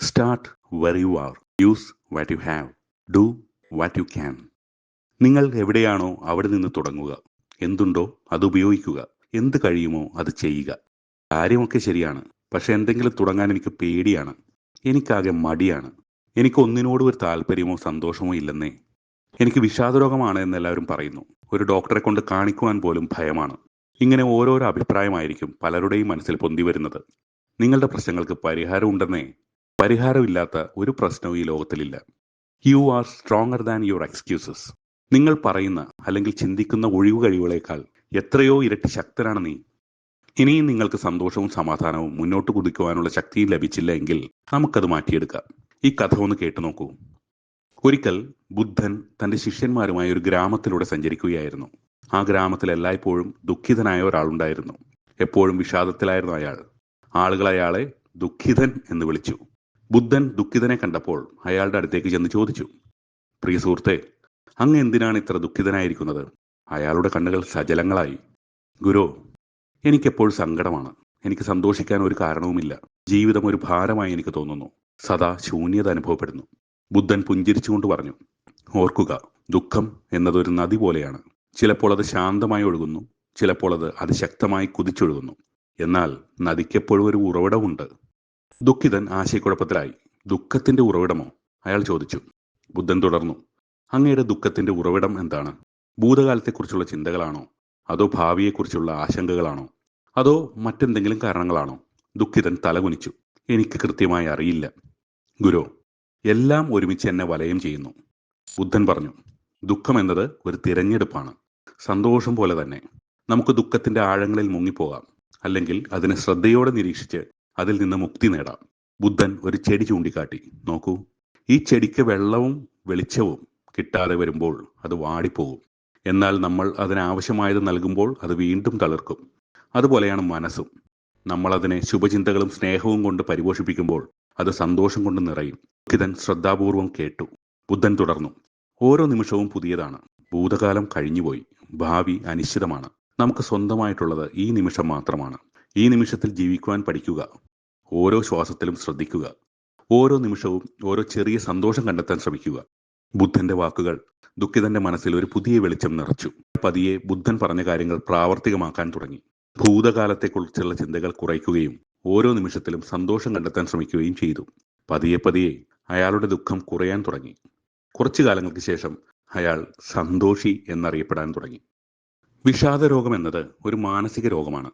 Start where you are use what you have do what you can നിങ്ങൾ എവിടെയാണോ അവിടെ നിന്ന് തുടങ്ങുക. എന്തുണ്ടോ അത് ഉപയോഗിക്കുക. എന്ത് കഴിയുമോ അത് ചെയ്യുക. കാര്യമൊക്കെ ശരിയാണ്. പക്ഷെ എന്തെങ്കിലും തുടങ്ങാൻ എനിക്ക് പേടിയാണ്. എനിക്കാകെ മടിയാണ്. എനിക്ക് ഒന്നിനോടും ഒരു താല്പര്യമോ സന്തോഷമോ ഇല്ലെന്നേ. എനിക്ക് വിഷാദരോഗമാണ് എന്ന് എല്ലാവരും പറയുന്നു. ഒരു ഡോക്ടറെ കൊണ്ട് കാണിക്കുവാൻ പോലും ഭയമാണ്. ഇങ്ങനെ ഓരോരോ അഭിപ്രായമായിരിക്കും പലരുടെയും മനസ്സിൽ പൊന്തി വരുന്നത്. നിങ്ങളുടെ പ്രശ്നങ്ങൾക്ക് പരിഹാരമുണ്ടെന്നേ പരിഹാരമില്ലാത്ത ഒരു പ്രശ്നവും ഈ ലോകത്തിലില്ല. You are stronger than your excuses നിങ്ങൾ പറയുന്ന അല്ലെങ്കിൽ ചിന്തിക്കുന്ന ഒഴിവ് കഴിവുകളേക്കാൾ എത്രയോ ഇരട്ടി ശക്തനാണ് നീ. ഇനിയും നിങ്ങൾക്ക് സന്തോഷവും സമാധാനവും മുന്നോട്ട് കുതിക്കുവാനുള്ള ശക്തിയും ലഭിച്ചില്ല എങ്കിൽ നമുക്കത് മാറ്റിയെടുക്കാം. ഈ കഥ ഒന്ന് കേട്ടു നോക്കൂ. ഒരിക്കൽ ബുദ്ധൻ തന്റെ ശിഷ്യന്മാരുമായി ഒരു ഗ്രാമത്തിലൂടെ സഞ്ചരിക്കുകയായിരുന്നു. ആ ഗ്രാമത്തിൽ എല്ലായ്പ്പോഴും ദുഃഖിതനായ ഒരാളുണ്ടായിരുന്നു. എപ്പോഴും വിഷാദത്തിലായിരുന്നു അയാൾ. ആളുകൾ അയാളെ ദുഃഖിതൻ എന്ന് വിളിച്ചു. ബുദ്ധൻ ദുഃഖിതനെ കണ്ടപ്പോൾ അയാളുടെ അടുത്തേക്ക് ചെന്ന് ചോദിച്ചു പ്രിയ സുഹൃത്തെ അങ്ങ് എന്തിനാണ് ഇത്ര ദുഃഖിതനായിരിക്കുന്നത്? അയാളുടെ കണ്ണുകൾ സജലങ്ങളായി. ഗുരു എനിക്കെപ്പോൾ സങ്കടമാണ്. എനിക്ക് സന്തോഷിക്കാൻ ഒരു കാരണവുമില്ല. ജീവിതം ഒരു ഭാരമായി എനിക്ക് തോന്നുന്നു. സദാ ശൂന്യത അനുഭവപ്പെടുന്നു. ബുദ്ധൻ പുഞ്ചിരിച്ചുകൊണ്ട് പറഞ്ഞു ഓർക്കുക ദുഃഖം എന്നതൊരു നദി പോലെയാണ്. ചിലപ്പോൾ അത് ശാന്തമായി ഒഴുകുന്നു ചിലപ്പോൾ അത് അതിശക്തമായി കുതിച്ചൊഴുകുന്നു. എന്നാൽ നദിക്കെപ്പോഴും ഒരു ഉറവിടമുണ്ട്. ദുഃഖിതൻ ആശയക്കുഴപ്പത്തിലായി. ദുഃഖത്തിന്റെ ഉറവിടമോ? അയാൾ ചോദിച്ചു. ബുദ്ധൻ തുടർന്നു. അങ്ങയുടെ ദുഃഖത്തിന്റെ ഉറവിടം എന്താണ്? ഭൂതകാലത്തെക്കുറിച്ചുള്ള ചിന്തകളാണോ? അതോ ഭാവിയെക്കുറിച്ചുള്ള ആശങ്കകളാണോ? അതോ മറ്റെന്തെങ്കിലും കാരണങ്ങളാണോ? ദുഃഖിതൻ തലകുനിച്ചു. എനിക്ക് കൃത്യമായി അറിയില്ല. ഗുരു എല്ലാം ഒരുമിച്ച് എന്നെ വലയം ചെയ്യുന്നു. ബുദ്ധൻ പറഞ്ഞു. ദുഃഖം എന്നത് ഒരു തിരഞ്ഞെടുപ്പാണ്. സന്തോഷം പോലെ തന്നെ. നമുക്ക് ദുഃഖത്തിന്റെ ആഴങ്ങളിൽ മുങ്ങിപ്പോകാം. അല്ലെങ്കിൽ അതിനെ ശ്രദ്ധയോടെ നിരീക്ഷിച്ച് അതിൽ നിന്ന് മുക്തി നേടാം. ബുദ്ധൻ ഒരു ചെടി ചൂണ്ടിക്കാട്ടി. നോക്കൂ. ഈ ചെടിക്ക് വെള്ളവും വെളിച്ചവും കിട്ടാതെ വരുമ്പോൾ അത് വാടിപ്പോകും. എന്നാൽ നമ്മൾ അതിനാവശ്യമായത് നൽകുമ്പോൾ അത് വീണ്ടും തളിർക്കും. അതുപോലെയാണ് മനസ്സും. നമ്മൾ അതിനെ ശുഭചിന്തകളും സ്നേഹവും കൊണ്ട് പരിപോഷിപ്പിക്കുമ്പോൾ അത് സന്തോഷം കൊണ്ട് നിറയും. കിതൻ ശ്രദ്ധാപൂർവം കേട്ടു. ബുദ്ധൻ തുടർന്നു. ഓരോ നിമിഷവും പുതിയതാണ്. ഭൂതകാലം കഴിഞ്ഞുപോയി. ഭാവി അനിശ്ചിതമാണ്. നമുക്ക് സ്വന്തമായിട്ടുള്ളത് ഈ നിമിഷം മാത്രമാണ്. ഈ നിമിഷത്തിൽ ജീവിക്കുവാൻ പഠിക്കുക. ഓരോ ശ്വാസത്തിലും ശ്രദ്ധിക്കുക. ഓരോ നിമിഷവും ഓരോ ചെറിയ സന്തോഷം കണ്ടെത്താൻ ശ്രമിക്കുക. ബുദ്ധന്റെ വാക്കുകൾ ദുഃഖിതന്റെ മനസ്സിൽ ഒരു പുതിയ വെളിച്ചം നിറച്ചു. പതിയെ ബുദ്ധൻ പറഞ്ഞ കാര്യങ്ങൾ പ്രാവർത്തികമാക്കാൻ തുടങ്ങി. ഭൂതകാലത്തെക്കുറിച്ചുള്ള ചിന്തകൾ കുറയ്ക്കുകയും ഓരോ നിമിഷത്തിലും സന്തോഷം കണ്ടെത്താൻ ശ്രമിക്കുകയും ചെയ്തു. പതിയെ പതിയെ അയാളുടെ ദുഃഖം കുറയാൻ തുടങ്ങി. കുറച്ചു കാലങ്ങൾക്ക് ശേഷം അയാൾ സന്തോഷി എന്നറിയപ്പെടാൻ തുടങ്ങി. വിഷാദ രോഗം എന്നത് ഒരു മാനസിക രോഗമാണ്.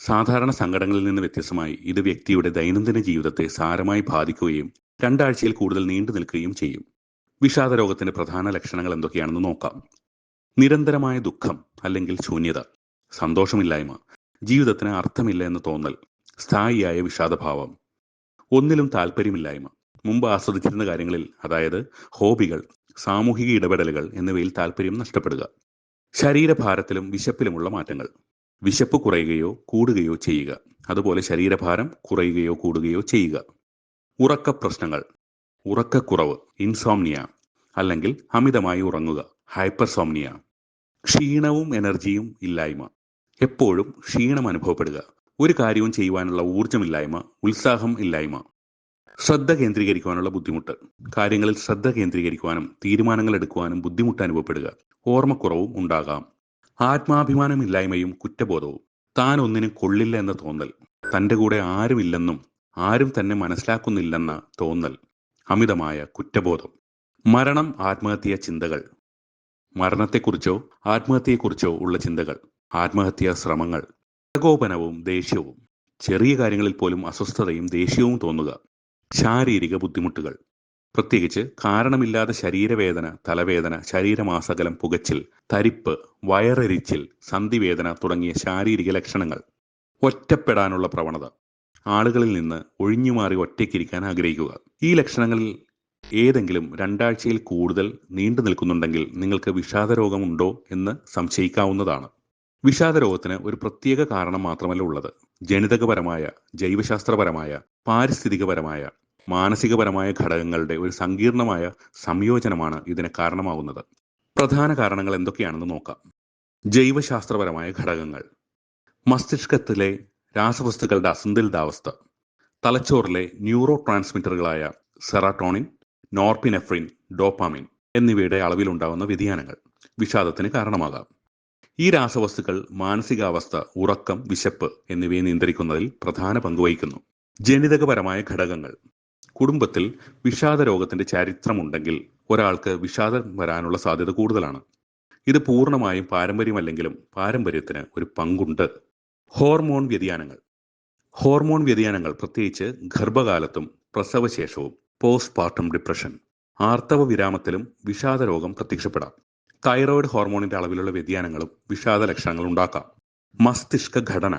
സാധാരണ സങ്കടങ്ങളിൽ നിന്ന് വ്യത്യസ്തമായി ഇത് വ്യക്തിയുടെ ദൈനംദിന ജീവിതത്തെ സാരമായി ബാധിക്കുകയും രണ്ടാഴ്ചയിൽ കൂടുതൽ നീണ്ടു നിൽക്കുകയും ചെയ്യും. വിഷാദ രോഗത്തിന്റെ പ്രധാന ലക്ഷണങ്ങൾ എന്തൊക്കെയാണെന്ന് നോക്കാം. നിരന്തരമായ ദുഃഖം അല്ലെങ്കിൽ ശൂന്യത സന്തോഷമില്ലായ്മ ജീവിതത്തിന് അർത്ഥമില്ല എന്ന് തോന്നൽ സ്ഥായിയായ വിഷാദഭാവം ഒന്നിലും താല്പര്യമില്ലായ്മ മുമ്പ് ആസ്വദിച്ചിരുന്ന കാര്യങ്ങളിൽ അതായത് ഹോബികൾ സാമൂഹിക ഇടപെടലുകൾ എന്നിവയിൽ താല്പര്യം നഷ്ടപ്പെടുക ശരീരഭാരത്തിലും വിശപ്പിലുമുള്ള മാറ്റങ്ങൾ. വിശപ്പ് കുറയുകയോ കൂടുകയോ ചെയ്യുക. അതുപോലെ ശരീരഭാരം കുറയുകയോ കൂടുകയോ ചെയ്യുക. ഉറക്ക പ്രശ്നങ്ങൾ ഉറക്കക്കുറവ് ഇൻസോംനിയ അല്ലെങ്കിൽ അമിതമായി ഉറങ്ങുക ഹൈപ്പർസോംനിയ ക്ഷീണവും എനർജിയും ഇല്ലായ്മ. എപ്പോഴും ക്ഷീണം അനുഭവപ്പെടുക. ഒരു കാര്യവും ചെയ്യുവാനുള്ള ഊർജമില്ലായ്മ ഉത്സാഹം ഇല്ലായ്മ. ശ്രദ്ധ കേന്ദ്രീകരിക്കുവാനുള്ള ബുദ്ധിമുട്ട്. കാര്യങ്ങളിൽ ശ്രദ്ധ കേന്ദ്രീകരിക്കുവാനും തീരുമാനങ്ങൾ എടുക്കുവാനും ബുദ്ധിമുട്ട് അനുഭവപ്പെടുക. ഓർമ്മക്കുറവും ഉണ്ടാകാം. ആത്മാഭിമാനമില്ലായ്മയും കുറ്റബോധവും. താൻ ഒന്നിനും കൊള്ളില്ല എന്ന തോന്നൽ. തന്റെ കൂടെ ആരുമില്ലെന്നും ആരും തന്നെ മനസ്സിലാക്കുന്നില്ലെന്ന തോന്നൽ. അമിതമായ കുറ്റബോധം. മരണം ആത്മഹത്യ ചിന്തകൾ. മരണത്തെക്കുറിച്ചോ ആത്മഹത്യയെക്കുറിച്ചോ ഉള്ള ചിന്തകൾ. ആത്മഹത്യാ ശ്രമങ്ങൾ. പ്രകോപനവും ദേഷ്യവും. ചെറിയ കാര്യങ്ങളിൽ പോലും അസ്വസ്ഥതയും ദേഷ്യവും തോന്നുക. ശാരീരിക ബുദ്ധിമുട്ടുകൾ. പ്രത്യേകിച്ച് കാരണമില്ലാത്ത ശരീരവേദന തലവേദന ശരീരമാസകലം പുകച്ചിൽ തരിപ്പ് വയറെരിച്ചിൽ സന്ധിവേദന തുടങ്ങിയ ശാരീരിക ലക്ഷണങ്ങൾ. ഒറ്റപ്പെടാനുള്ള പ്രവണത. ആളുകളിൽ നിന്ന് ഒഴിഞ്ഞുമാറി ഒറ്റയ്ക്കിരിക്കാൻ ആഗ്രഹിക്കുക. ഈ ലക്ഷണങ്ങളിൽ ഏതെങ്കിലും രണ്ടാഴ്ചയിൽ കൂടുതൽ നീണ്ടു നിൽക്കുന്നുണ്ടെങ്കിൽ നിങ്ങൾക്ക് വിഷാദരോഗമുണ്ടോ എന്ന് സംശയിക്കാവുന്നതാണ്. വിഷാദരോഗത്തിന് ഒരു പ്രത്യേക കാരണം മാത്രമല്ല ഉള്ളത്. ജനിതകപരമായ ജൈവശാസ്ത്രപരമായ പാരിസ്ഥിതികപരമായ മാനസികപരമായ ഘടകങ്ങളുടെ ഒരു സങ്കീർണമായ സംയോജനമാണ് ഇതിന് കാരണമാവുന്നത് പ്രധാന കാരണങ്ങൾ എന്തൊക്കെയാണെന്ന് നോക്കാം. ജൈവശാസ്ത്രപരമായ ഘടകങ്ങൾ. മസ്തിഷ്കത്തിലെ രാസവസ്തുക്കളുടെ അസന്തുലിതാവസ്ഥ. തലച്ചോറിലെ ന്യൂറോ ട്രാൻസ്മിറ്ററുകളായ സെറാട്ടോണിൻ നോർപിനെഫ്രിൻ ഡോപ്പാമിൻ എന്നിവയുടെ അളവിലുണ്ടാകുന്ന വ്യതിയാനങ്ങൾ വിഷാദത്തിന് കാരണമാകാം. ഈ രാസവസ്തുക്കൾ മാനസികാവസ്ഥ ഉറക്കം വിശപ്പ് എന്നിവയെ നിയന്ത്രിക്കുന്നതിൽ പ്രധാന പങ്ക് വഹിക്കുന്നു. ജനിതകപരമായ ഘടകങ്ങൾ. കുടുംബത്തിൽ വിഷാദ രോഗത്തിന്റെ ചരിത്രമുണ്ടെങ്കിൽ ഒരാൾക്ക് വിഷാദം വരാനുള്ള സാധ്യത കൂടുതലാണ്. ഇത് പൂർണമായും പാരമ്പര്യമല്ലെങ്കിലും പാരമ്പര്യത്തിന് ഒരു പങ്കുണ്ട്. ഹോർമോൺ വ്യതിയാനങ്ങൾ. ഹോർമോൺ വ്യതിയാനങ്ങൾ പ്രത്യേകിച്ച് ഗർഭകാലത്തും പ്രസവശേഷവും പോസ്റ്റ് പാർട്ടം ഡിപ്രഷൻ ആർത്തവ വിരാമത്തിലും വിഷാദ രോഗം പ്രത്യക്ഷപ്പെടാം. തൈറോയിഡ് ഹോർമോണിന്റെ അളവിലുള്ള വ്യതിയാനങ്ങളും വിഷാദ ലക്ഷണങ്ങൾ ഉണ്ടാക്കാം. മസ്തിഷ്ക ഘടന.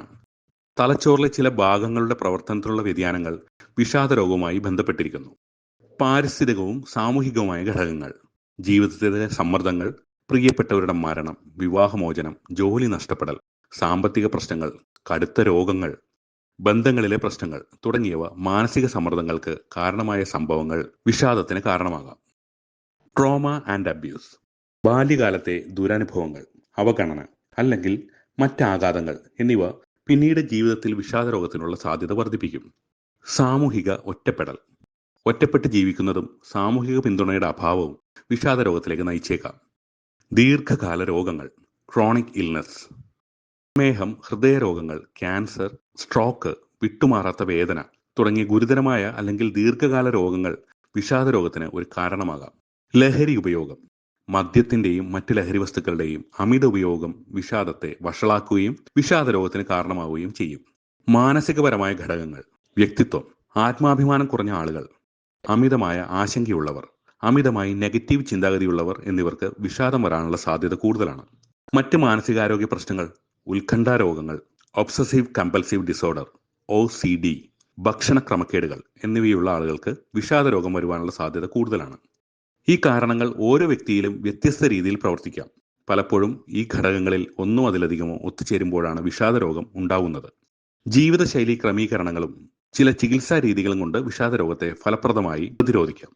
തലച്ചോറിലെ ചില ഭാഗങ്ങളുടെ പ്രവർത്തനത്തിലുള്ള വ്യതിയാനങ്ങൾ വിഷാദ രോഗവുമായി ബന്ധപ്പെട്ടിരിക്കുന്നു. പാരിസ്ഥിതികവും സാമൂഹികവുമായ ഘടകങ്ങൾ ജീവിതത്തിലെ സമ്മർദ്ദങ്ങൾ പ്രിയപ്പെട്ടവരുടെ മരണം വിവാഹമോചനം ജോലി നഷ്ടപ്പെടൽ സാമ്പത്തിക പ്രശ്നങ്ങൾ കടുത്ത രോഗങ്ങൾ ബന്ധങ്ങളിലെ പ്രശ്നങ്ങൾ തുടങ്ങിയവ മാനസിക സമ്മർദ്ദങ്ങൾക്ക് കാരണമായ സംഭവങ്ങൾ വിഷാദത്തിന് കാരണമാകാം. ട്രോമ ആൻഡ് അബ്യൂസ് ബാല്യകാലത്തെ ദുരനുഭവങ്ങൾ അവഗണന അല്ലെങ്കിൽ മറ്റാഘാതങ്ങൾ എന്നിവ പിന്നീട് ജീവിതത്തിൽ വിഷാദ രോഗത്തിനുള്ള സാധ്യത വർദ്ധിപ്പിക്കും. സാമൂഹിക ഒറ്റപ്പെടൽ. ഒറ്റപ്പെട്ട് ജീവിക്കുന്നതും സാമൂഹിക പിന്തുണയുടെ അഭാവവും വിഷാദരോഗത്തിലേക്ക് നയിച്ചേക്കാം. ദീർഘകാല രോഗങ്ങൾ ക്രോണിക് ഇൽനസ് പ്രമേഹം ഹൃദയരോഗങ്ങൾ ക്യാൻസർ സ്ട്രോക്ക് വിട്ടുമാറാത്ത വേദന തുടങ്ങിയ ഗുരുതരമായ അല്ലെങ്കിൽ ദീർഘകാല രോഗങ്ങൾ വിഷാദരോഗത്തിന് ഒരു കാരണമാകാം. ലഹരി ഉപയോഗം. മദ്യത്തിന്റെയും മറ്റ് ലഹരി വസ്തുക്കളുടെയും അമിത ഉപയോഗം വിഷാദത്തെ വഷളാക്കുകയും വിഷാദ രോഗത്തിന് കാരണമാവുകയും ചെയ്യും. മാനസികപരമായ ഘടകങ്ങൾ. വ്യക്തിത്വം. ആത്മാഭിമാനം കുറഞ്ഞ ആളുകൾ. അമിതമായ ആശങ്കയുള്ളവർ. അമിതമായി നെഗറ്റീവ് ചിന്താഗതിയുള്ളവർ എന്നിവർക്ക് വിഷാദം വരാനുള്ള സാധ്യത കൂടുതലാണ്. മറ്റ് മാനസികാരോഗ്യ പ്രശ്നങ്ങൾ. ഉത്കണ്ഠ രോഗങ്ങൾ obsessive compulsive disorder. O C D. ഭക്ഷണ ക്രമക്കേടുകൾ എന്നിവയുള്ള ആളുകൾക്ക് വിഷാദ രോഗം വരുവാനുള്ള സാധ്യത കൂടുതലാണ്. ഈ കാരണങ്ങൾ ഓരോ വ്യക്തിയിലും വ്യത്യസ്ത രീതിയിൽ പ്രവർത്തിക്കാം. പലപ്പോഴും ഈ ഘടകങ്ങളിൽ ഒന്നോ അതിലധികമോ ഒത്തുചേരുമ്പോഴാണ് വിഷാദരോഗം ഉണ്ടാവുന്നത്. ജീവിതശൈലി ക്രമീകരണങ്ങളും ചില ചികിത്സാ രീതികളും കൊണ്ട് വിഷാദരോഗത്തെ ഫലപ്രദമായി പ്രതിരോധിക്കാം.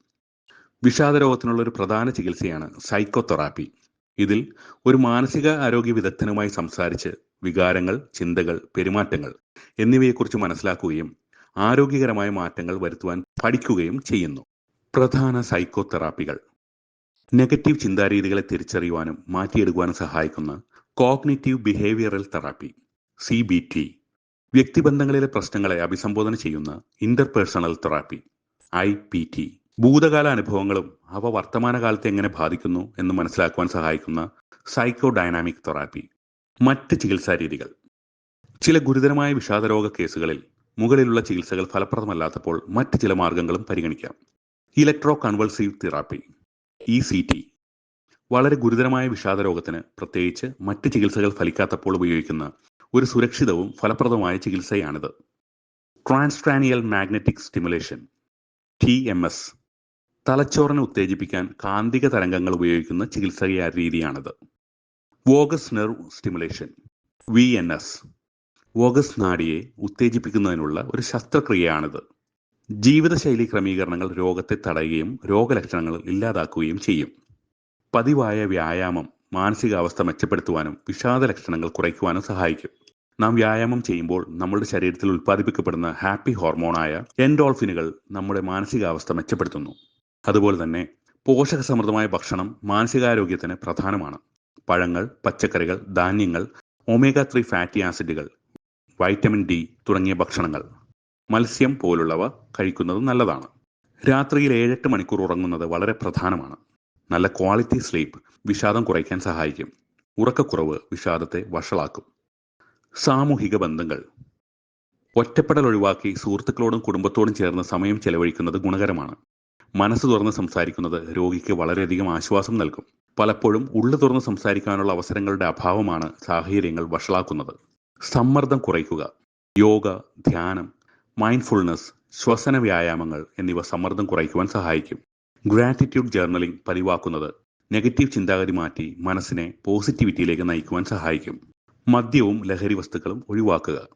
വിഷാദരോഗത്തിനുള്ള ഒരു പ്രധാന ചികിത്സയാണ് സൈക്കോതെറാപ്പി. ഇതിൽ ഒരു മാനസിക ആരോഗ്യ വിദഗ്ധനുമായി സംസാരിച്ച് വികാരങ്ങൾ ചിന്തകൾ പെരുമാറ്റങ്ങൾ എന്നിവയെക്കുറിച്ച് മനസ്സിലാക്കുകയും ആരോഗ്യകരമായ മാറ്റങ്ങൾ വരുത്തുവാൻ പഠിക്കുകയും ചെയ്യുന്നു. പ്രധാന സൈക്കോതെറാപ്പികൾ. നെഗറ്റീവ് ചിന്താരീതികളെ തിരിച്ചറിയുവാനും മാറ്റിയെടുക്കുവാനും സഹായിക്കുന്ന cognitive behavioural therapy C B T വ്യക്തിബന്ധങ്ങളിലെ പ്രശ്നങ്ങളെ അഭിസംബോധന ചെയ്യുന്ന interpersonal therapy I P T ഭൂതകാല അനുഭവങ്ങളും അവ വർത്തമാനകാലത്തെ എങ്ങനെ ബാധിക്കുന്നു എന്ന് മനസ്സിലാക്കുവാൻ സഹായിക്കുന്ന സൈക്കോ ഡൈനാമിക് തെറാപ്പി മറ്റ് ചികിത്സാ രീതികൾ. ചില ഗുരുതരമായ വിഷാദരോഗ കേസുകളിൽ മുകളിലുള്ള ചികിത്സകൾ ഫലപ്രദമല്ലാത്തപ്പോൾ മറ്റ് ചില മാർഗങ്ങളും പരിഗണിക്കാം. Electroconvulsive therapy E C T. വളരെ ഗുരുതരമായ വിഷാദ രോഗത്തിന് പ്രത്യേകിച്ച് മറ്റ് ചികിത്സകൾ ഫലിക്കാത്തപ്പോൾ ഉപയോഗിക്കുന്ന ഒരു സുരക്ഷിതവും ഫലപ്രദവുമായ ചികിത്സയാണിത്. Transcranial magnetic stimulation T M S. തലച്ചോറിനെ ഉത്തേജിപ്പിക്കാൻ കാന്തിക തരംഗങ്ങൾ ഉപയോഗിക്കുന്ന ചികിത്സാ രീതിയാണിത്. Vagus nerve stimulation V N S. Vagus നാഡിയെ ഉത്തേജിപ്പിക്കുന്നതിനുള്ള ഒരു ശസ്ത്രക്രിയയാണിത്. ജീവിതശൈലി ക്രമീകരണങ്ങൾ രോഗത്തെ തടയുകയും രോഗലക്ഷണങ്ങൾ ഇല്ലാതാക്കുകയും ചെയ്യും. പതിവായ വ്യായാമം മാനസികാവസ്ഥ മെച്ചപ്പെടുത്തുവാനും വിഷാദ ലക്ഷണങ്ങൾ കുറയ്ക്കുവാനും സഹായിക്കും. നാം വ്യായാമം ചെയ്യുമ്പോൾ നമ്മുടെ ശരീരത്തിൽ ഉൽപ്പാദിപ്പിക്കപ്പെടുന്ന ഹാപ്പി ഹോർമോണായ എൻഡോൾഫിനുകൾ നമ്മുടെ മാനസികാവസ്ഥ മെച്ചപ്പെടുത്തുന്നു. അതുപോലെ തന്നെ പോഷകസമൃദ്ധമായ ഭക്ഷണം മാനസികാരോഗ്യത്തിന് പ്രധാനമാണ്. പഴങ്ങൾ പച്ചക്കറികൾ ധാന്യങ്ങൾ ഒമേഗ ത്രീ ഫാറ്റി ആസിഡുകൾ വൈറ്റമിൻ ഡി തുടങ്ങിയ ഭക്ഷണങ്ങൾ. മത്സ്യം പോലുള്ളവ കഴിക്കുന്നത് നല്ലതാണ്. രാത്രിയിൽ ഏഴെട്ട് മണിക്കൂർ ഉറങ്ങുന്നത് വളരെ പ്രധാനമാണ്. നല്ല ക്വാളിറ്റി സ്ലീപ്പ് വിഷാദം കുറയ്ക്കാൻ സഹായിക്കും. ഉറക്കക്കുറവ് വിഷാദത്തെ വഷളാക്കും. സാമൂഹിക ബന്ധങ്ങൾ. ഒറ്റപ്പെടൽ ഒഴിവാക്കി സുഹൃത്തുക്കളോടും കുടുംബത്തോടും ചേർന്ന് സമയം ചെലവഴിക്കുന്നത് ഗുണകരമാണ്. മനസ്സ് തുറന്ന് സംസാരിക്കുന്നത് രോഗിക്ക് വളരെയധികം ആശ്വാസം നൽകും. പലപ്പോഴും ഉള്ളു തുറന്ന് സംസാരിക്കാനുള്ള അവസരങ്ങളുടെ അഭാവമാണ് സാഹചര്യങ്ങൾ വഷളാക്കുന്നത്. സമ്മർദ്ദം കുറയ്ക്കുക. യോഗ ധ്യാനം മൈൻഡ്ഫുൾനെസ് ശ്വസന വ്യായാമങ്ങൾ എന്നിവ സമ്മർദ്ദം കുറയ്ക്കുവാൻ സഹായിക്കും. ഗ്രാറ്റിറ്റ്യൂഡ് ജേർണലിംഗ് പതിവാക്കുന്നത് നെഗറ്റീവ് ചിന്താഗതി മാറ്റി മനസ്സിനെ പോസിറ്റിവിറ്റിയിലേക്ക് നയിക്കുവാൻ സഹായിക്കും. മദ്യവും ലഹരി വസ്തുക്കളും ഒഴിവാക്കുക.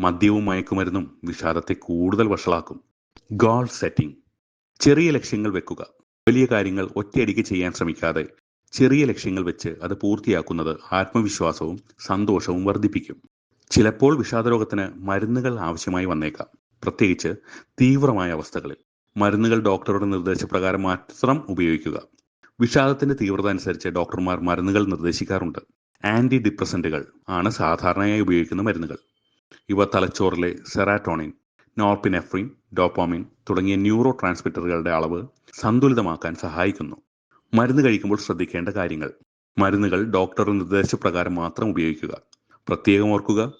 മദ്യവും മയക്കുമരുന്നും വിഷാദത്തെ കൂടുതൽ വഷളാക്കും. ഗോൾ സെറ്റിംഗ് ചെറിയ ലക്ഷ്യങ്ങൾ വെക്കുക. വലിയ കാര്യങ്ങൾ ഒറ്റയടിക്ക് ചെയ്യാൻ ശ്രമിക്കാതെ ചെറിയ ലക്ഷ്യങ്ങൾ വെച്ച് അത് പൂർത്തിയാക്കുന്നത് ആത്മവിശ്വാസവും സന്തോഷവും വർദ്ധിപ്പിക്കും. ചിലപ്പോൾ വിഷാദരോഗത്തിന് മരുന്നുകൾ ആവശ്യമായി വന്നേക്കാം. പ്രത്യേകിച്ച് തീവ്രമായ അവസ്ഥകളിൽ. മരുന്നുകൾ ഡോക്ടറുടെ നിർദ്ദേശപ്രകാരം മാത്രം ഉപയോഗിക്കുക. വിഷാദത്തിന്റെ തീവ്രത അനുസരിച്ച് ഡോക്ടർമാർ മരുന്നുകൾ നിർദ്ദേശിക്കാറുണ്ട്. ആന്റി ഡിപ്രസന്റുകൾ ആണ് സാധാരണയായി ഉപയോഗിക്കുന്ന മരുന്നുകൾ. ഇവ തലച്ചോറിലെ സെറാറ്റോണിൻ നോർപിനെഫ്രിൻ ഡോപ്പോമിൻ തുടങ്ങിയ ന്യൂറോ ട്രാൻസ്മിറ്ററുകളുടെ അളവ് സന്തുലിതമാക്കാൻ സഹായിക്കുന്നു. മരുന്ന് കഴിക്കുമ്പോൾ ശ്രദ്ധിക്കേണ്ട കാര്യങ്ങൾ. മരുന്നുകൾ ഡോക്ടറുടെ നിർദ്ദേശപ്രകാരം മാത്രം ഉപയോഗിക്കുക. പ്രത്യേകം ഓർക്കുക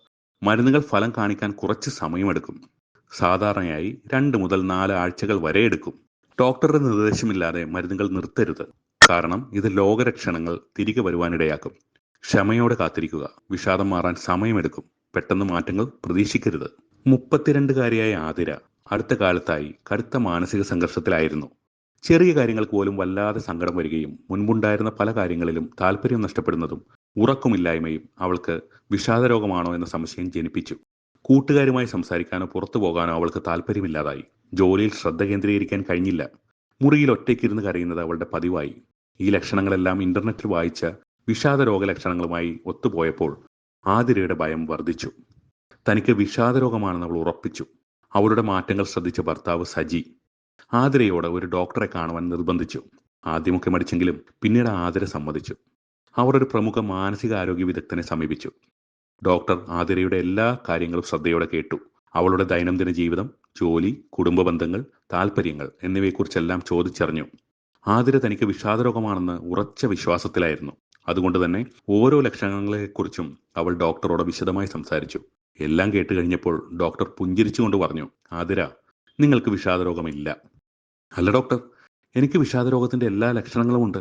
മരുന്നുകൾ ഫലം കാണിക്കാൻ കുറച്ച് സമയമെടുക്കും. സാധാരണയായി രണ്ട് മുതൽ നാല് ആഴ്ചകൾ വരെ എടുക്കും. ഡോക്ടറുടെ നിർദ്ദേശമില്ലാതെ മരുന്നുകൾ നിർത്തരുത്. കാരണം ഇത് ലോകരക്ഷണങ്ങൾ തിരികെ വരുവാനിടയാക്കും. ക്ഷമയോടെ കാത്തിരിക്കുക. വിഷാദം മാറാൻ സമയമെടുക്കും. പെട്ടെന്ന് മാറ്റങ്ങൾ പ്രതീക്ഷിക്കരുത്. മുപ്പത്തിരണ്ടുകാരിയായ ആതിര അടുത്ത കാലത്തായി കടുത്ത മാനസിക സംഘർഷത്തിലായിരുന്നു. ചെറിയ കാര്യങ്ങൾക്ക് പോലും വല്ലാതെ സങ്കടം വരികയും മുൻപുണ്ടായിരുന്ന പല കാര്യങ്ങളിലും താല്പര്യം നഷ്ടപ്പെടുന്നതും ഉറക്കമില്ലായ്മയും അവൾക്ക് വിഷാദരോഗമാണോ എന്ന സംശയം ജനിപ്പിച്ചു. കൂട്ടുകാരുമായി സംസാരിക്കാനോ പുറത്തു പോകാനോ അവൾക്ക് താല്പര്യമില്ലാതായി ജോലിയിൽ ശ്രദ്ധ കേന്ദ്രീകരിക്കാൻ കഴിഞ്ഞില്ല. മുറിയിൽ ഒറ്റയ്ക്കിരുന്ന് കരയുന്നത് അവളുടെ പതിവായി. ഈ ലക്ഷണങ്ങളെല്ലാം ഇന്റർനെറ്റിൽ വായിച്ച വിഷാദ രോഗലക്ഷണങ്ങളുമായി ഒത്തുപോയപ്പോൾ ആതിരയുടെ ഭയം വർദ്ധിച്ചു. തനിക്ക് വിഷാദരോഗമാണെന്ന് അവൾ ഉറപ്പിച്ചു. അവളുടെ മാറ്റങ്ങൾ ശ്രദ്ധിച്ച ഭർത്താവ് സജി ആതിരയോട് ഒരു ഡോക്ടറെ കാണുവാൻ നിർബന്ധിച്ചു. ആദ്യമൊക്കെ മടിച്ചെങ്കിലും പിന്നീട് ആതിര സമ്മതിച്ചു. അവർ ഒരു പ്രമുഖ മാനസികാരോഗ്യ വിദഗ്ധനെ സമീപിച്ചു. ഡോക്ടർ ആതിരയുടെ എല്ലാ കാര്യങ്ങളും ശ്രദ്ധയോടെ കേട്ടു. അവളുടെ ദൈനംദിന ജീവിതം ജോലി കുടുംബ ബന്ധങ്ങൾ താല്പര്യങ്ങൾ എന്നിവയെക്കുറിച്ചെല്ലാം ചോദിച്ചറിഞ്ഞു. ആതിര തനിക്ക് വിഷാദരോഗമാണെന്ന് ഉറച്ച വിശ്വാസത്തിലായിരുന്നു. അതുകൊണ്ട് തന്നെ ഓരോ ലക്ഷണങ്ങളെക്കുറിച്ചും അവൾ ഡോക്ടറോട് വിശദമായി സംസാരിച്ചു. എല്ലാം കേട്ട് കഴിഞ്ഞപ്പോൾ ഡോക്ടർ പുഞ്ചിരിച്ചുകൊണ്ട് പറഞ്ഞു ആതിര നിങ്ങൾക്ക് വിഷാദരോഗമില്ല. അല്ല ഡോക്ടർ എനിക്ക് വിഷാദരോഗത്തിന്റെ എല്ലാ ലക്ഷണങ്ങളും ഉണ്ട്.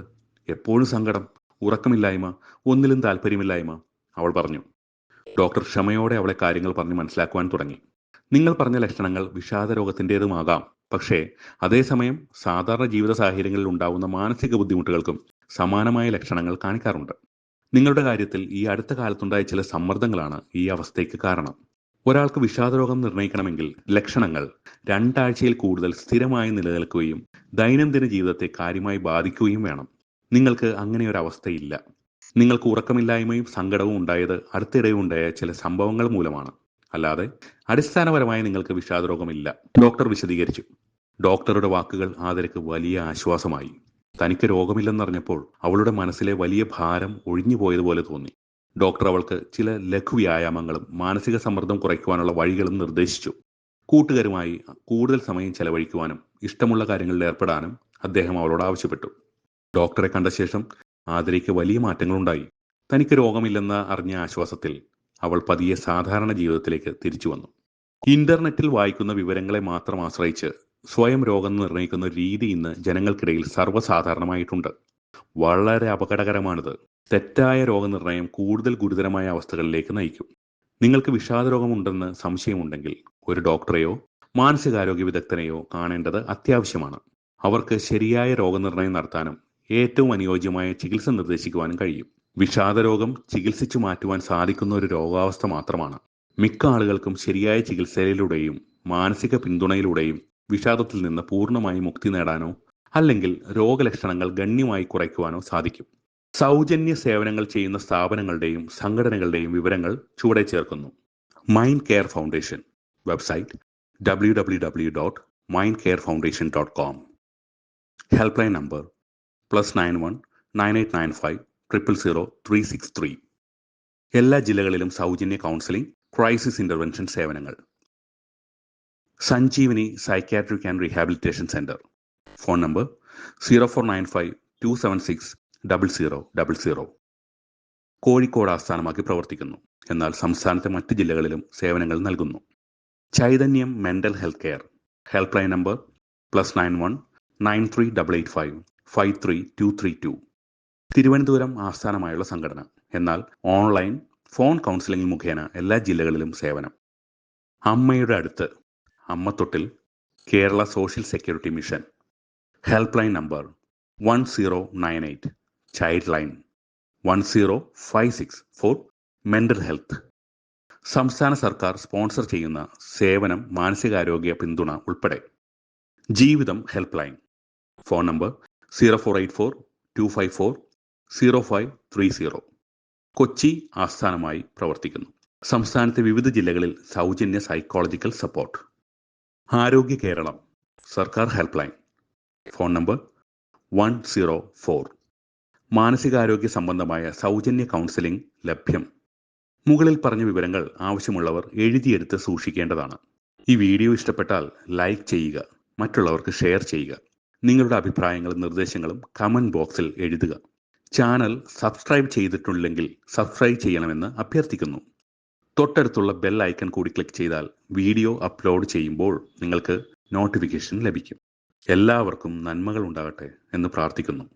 എപ്പോഴും സങ്കടം ഉറക്കമില്ലായ്മ ഒന്നിലും താല്പര്യമില്ലായ്മ അവൾ പറഞ്ഞു. ഡോക്ടർ ക്ഷമയോടെ അവളെ കാര്യങ്ങൾ പറഞ്ഞ് മനസ്സിലാക്കുവാൻ തുടങ്ങി. നിങ്ങൾ പറഞ്ഞ ലക്ഷണങ്ങൾ വിഷാദരോഗത്തിന്റെതുമാകാം. പക്ഷേ അതേസമയം സാധാരണ ജീവിത സാഹചര്യങ്ങളിൽ ഉണ്ടാവുന്ന മാനസിക ബുദ്ധിമുട്ടുകൾക്കും സമാനമായ ലക്ഷണങ്ങൾ കാണിക്കാറുണ്ട്. നിങ്ങളുടെ കാര്യത്തിൽ ഈ അടുത്ത കാലത്തുണ്ടായ ചില സമ്മർദ്ദങ്ങളാണ് ഈ അവസ്ഥയ്ക്ക് കാരണം. ഒരാൾക്ക് വിഷാദരോഗം നിർണയിക്കണമെങ്കിൽ ലക്ഷണങ്ങൾ രണ്ടാഴ്ചയിൽ കൂടുതൽ സ്ഥിരമായി നിലനിൽക്കുകയും ദൈനംദിന ജീവിതത്തെ കാര്യമായി ബാധിക്കുകയും വേണം. നിങ്ങൾക്ക് അങ്ങനെ ഒരു അവസ്ഥയില്ല. നിങ്ങൾക്ക് ഉറക്കമില്ലായ്മയും സങ്കടവും ഉണ്ടായത് അടുത്തിടെ ഉണ്ടായ ചില സംഭവങ്ങൾ മൂലമാണ്. അല്ലാതെ അടിസ്ഥാനപരമായി നിങ്ങൾക്ക് വിഷാദരോഗമില്ല. ഡോക്ടർ വിശദീകരിച്ചു. ഡോക്ടറുടെ വാക്കുകൾ ആദരക്ക് വലിയ ആശ്വാസമായി. തനിക്ക് രോഗമില്ലെന്നറിഞ്ഞപ്പോൾ അവളുടെ മനസ്സിലെ വലിയ ഭാരം ഒഴിഞ്ഞു പോയതുപോലെ തോന്നി. ഡോക്ടർ അവൾക്ക് ചില ലഘു വ്യായാമങ്ങളും മാനസിക സമ്മർദ്ദം കുറയ്ക്കുവാനുള്ള വഴികളും നിർദ്ദേശിച്ചു. കൂട്ടുകാരുമായി കൂടുതൽ സമയം ചെലവഴിക്കുവാനും ഇഷ്ടമുള്ള കാര്യങ്ങളിൽ ഏർപ്പെടാനും അദ്ദേഹം അവളോട് ആവശ്യപ്പെട്ടു. ഡോക്ടറെ കണ്ട ശേഷം ആതിരയ്ക്ക് വലിയ മാറ്റങ്ങളുണ്ടായി. തനിക്ക് രോഗമില്ലെന്ന അറിഞ്ഞ ആശ്വാസത്തിൽ അവൾ പതിയെ സാധാരണ ജീവിതത്തിലേക്ക് തിരിച്ചു വന്നു. ഇന്റർനെറ്റിൽ വായിക്കുന്ന വിവരങ്ങളെ മാത്രം ആശ്രയിച്ച് സ്വയം രോഗം നിർണയിക്കുന്ന രീതി ഇന്ന് ജനങ്ങൾക്കിടയിൽ സർവസാധാരണമായിട്ടുണ്ട്. വളരെ അപകടകരമാണിത്. തെറ്റായ രോഗനിർണയം കൂടുതൽ ഗുരുതരമായ അവസ്ഥകളിലേക്ക് നയിക്കും. നിങ്ങൾക്ക് വിഷാദരോഗമുണ്ടെന്ന് സംശയമുണ്ടെങ്കിൽ ഒരു ഡോക്ടറെയോ മാനസികാരോഗ്യ വിദഗ്ധനെയോ കാണേണ്ടത് അത്യാവശ്യമാണ്. അവർക്ക് ശരിയായ രോഗനിർണയം നടത്താനും ഏറ്റവും അനുയോജ്യമായ ചികിത്സ നിർദ്ദേശിക്കുവാനും കഴിയും. വിഷാദരോഗം ചികിത്സിച്ചു മാറ്റുവാൻ സാധിക്കുന്ന ഒരു രോഗാവസ്ഥ മാത്രമാണ്. മിക്ക ആളുകൾക്കും ശരിയായ ചികിത്സയിലൂടെയും മാനസിക പിന്തുണയിലൂടെയും വിഷാദത്തിൽ നിന്ന് പൂർണമായി മുക്തി നേടാനോ അല്ലെങ്കിൽ രോഗലക്ഷണങ്ങൾ ഗണ്യമായി കുറയ്ക്കുവാനോ സാധിക്കും. സൗജന്യ സേവനങ്ങൾ ചെയ്യുന്ന സ്ഥാപനങ്ങളുടെയും സംഘടനകളുടെയും വിവരങ്ങൾ ചുവടെ ചേർക്കുന്നു. Mind care foundation website W W W dot mind care foundation dot com help line number plus nine one nine eight nine five triple zero three six three എല്ലാ ജില്ലകളിലും സൗജന്യ കൗൺസിലിംഗ് ക്രൈസിസ് ഇന്റർവെൻഷൻ സേവനങ്ങൾ. Sanjeevani psychiatric and rehabilitation centre phone number zero four nine five two seven six double zero double zero Kozhikode ആസ്ഥാനമാക്കി പ്രവർത്തിക്കുന്നു. എന്നാൽ സംസ്ഥാനത്തെ മറ്റ് ജില്ലകളിലും സേവനങ്ങൾ നൽകുന്നു. Chaithanyam mental health care help line number plus nine one nine three double eight five five three two three two. Thiruvananthapuram ആസ്ഥാനമായുള്ള സംഘടന. എന്നാൽ ഓൺലൈൻ ഫോൺ കൗൺസിലിംഗ് മുഖേന എല്ലാ ജില്ലകളിലും സേവനം. അമ്മയുടെ അടുത്ത് Ammathottil Kerala social security mission. Help line number one zero nine eight. Child line one zero five six four mental health. സംസ്ഥാന സർക്കാർ സ്പോൺസർ ചെയ്യുന്ന സേവനം മാനസികാരോഗ്യ പിന്തുണ ഉൾപ്പെടെ. Jeevitham help line phone number zero four eight four two five four zero five three zero Kochi ആസ്ഥാനമായി പ്രവർത്തിക്കുന്നു. സംസ്ഥാനത്തെ വിവിധ ജില്ലകളിൽ സൗജന്യ സൈക്കോളജിക്കൽ സപ്പോർട്ട് ആരോഗ്യ കേരളം സർക്കാർ help line phone number one zero four മാനസികാരോഗ്യ സംബന്ധമായ സൗജന്യ കൗൺസിലിംഗ് ലഭ്യം. മുകളിൽ പറഞ്ഞ വിവരങ്ങൾ ആവശ്യമുള്ളവർ എഴുതിയെടുത്ത് സൂക്ഷിക്കേണ്ടതാണ്. ഈ വീഡിയോ ഇഷ്ടപ്പെട്ടാൽ ലൈക്ക് ചെയ്യുക മറ്റുള്ളവർക്ക് ഷെയർ ചെയ്യുക. നിങ്ങളുടെ അഭിപ്രായങ്ങളും നിർദ്ദേശങ്ങളും കമന്റ് ബോക്സിൽ എഴുതുക. ചാനൽ സബ്സ്ക്രൈബ് ചെയ്തിട്ടുണ്ടെങ്കിൽ സബ്സ്ക്രൈബ് ചെയ്യണമെന്ന് അഭ്യർത്ഥിക്കുന്നു. തൊട്ടടുത്തുള്ള ബെൽ ഐക്കൺ കൂടി ക്ലിക്ക് ചെയ്താൽ വീഡിയോ അപ്ലോഡ് ചെയ്യുമ്പോൾ നിങ്ങൾക്ക് നോട്ടിഫിക്കേഷൻ ലഭിക്കും. എല്ലാവർക്കും നന്മകൾ ഉണ്ടാകട്ടെ എന്ന് പ്രാർത്ഥിക്കുന്നു.